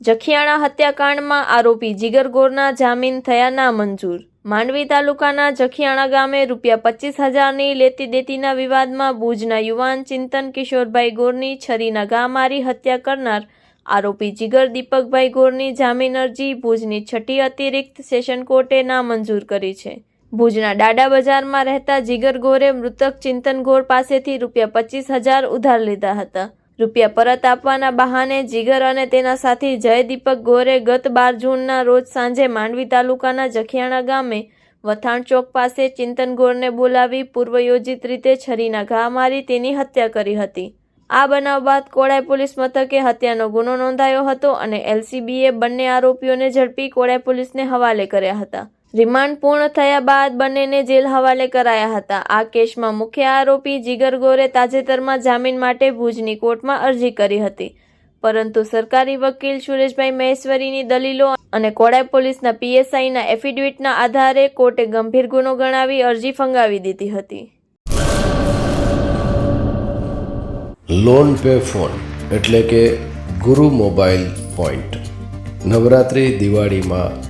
જખિયાણા હત્યાકાંડમાં આરોપી જીગર ગોરના જામીન થયા નામંજૂર માંડવી તાલુકાના જખિયાણા ગામે રૂપિયા પચીસ હજારની લેતી દેતીના વિવાદમાં ભુજના યુવાન ચિંતન કિશોરભાઈ ગોરની છરીના ઘા મારી હત્યા કરનાર આરોપી જીગર દીપકભાઈ ગોરની જામીન અરજી ભુજની છઠ્ઠી અતિરિક્ત સેશન કોર્ટે નામંજૂર કરી છે. ભુજના ડાડા બજારમાં રહેતા જીગર ગોરે મૃતક ચિંતન ગોર પાસેથી રૂપિયા પચીસ હજાર ઉધાર લીધા હતા. રૂપિયા પરત આપવાના બહાને જીગર અને તેના સાથી જયદીપક ગોરે ગત બાર જૂનના રોજ સાંજે માંડવી તાલુકાના જખિયાણા ગામે વથાણ ચોક પાસે ચિંતન ગોરને બોલાવી પૂર્વયોજિત રીતે છરીના ઘા મારી તેની હત્યા કરી હતી. આ બનાવ બાદ કોળાઈ પોલીસ મથકે હત્યાનો ગુનો નોંધાયો હતો અને એલસીબીએ બંને આરોપીઓને ઝડપી કોળાઈ પોલીસને હવાલે કર્યા હતા. રિમાન્ડ પૂર્ણ થયા બાદ બંનેને જેલ હવાલે કરાયા હતા. આ કેસમાં મુખ્ય આરોપી જીગર ગોરે તાજેતરમાં જામીન માટે ભુજની કોર્ટમાં અરજી કરી હતી. પરંતુ સરકારી વકીલ સુરેશભાઈ મહેશ્વરીની દલીલો અને કોડાય પોલીસના પીએસઆઈના એફિડેવિટના આધારે કોર્ટે ગંભીર ગુનો ગણાવી અરજી ફંગાવી દીધી હતી. લોન પે ફોન એટલે કે ગુરુ મોબાઈલ પોઈન્ટ. નવરાત્રિ દિવાળીમાં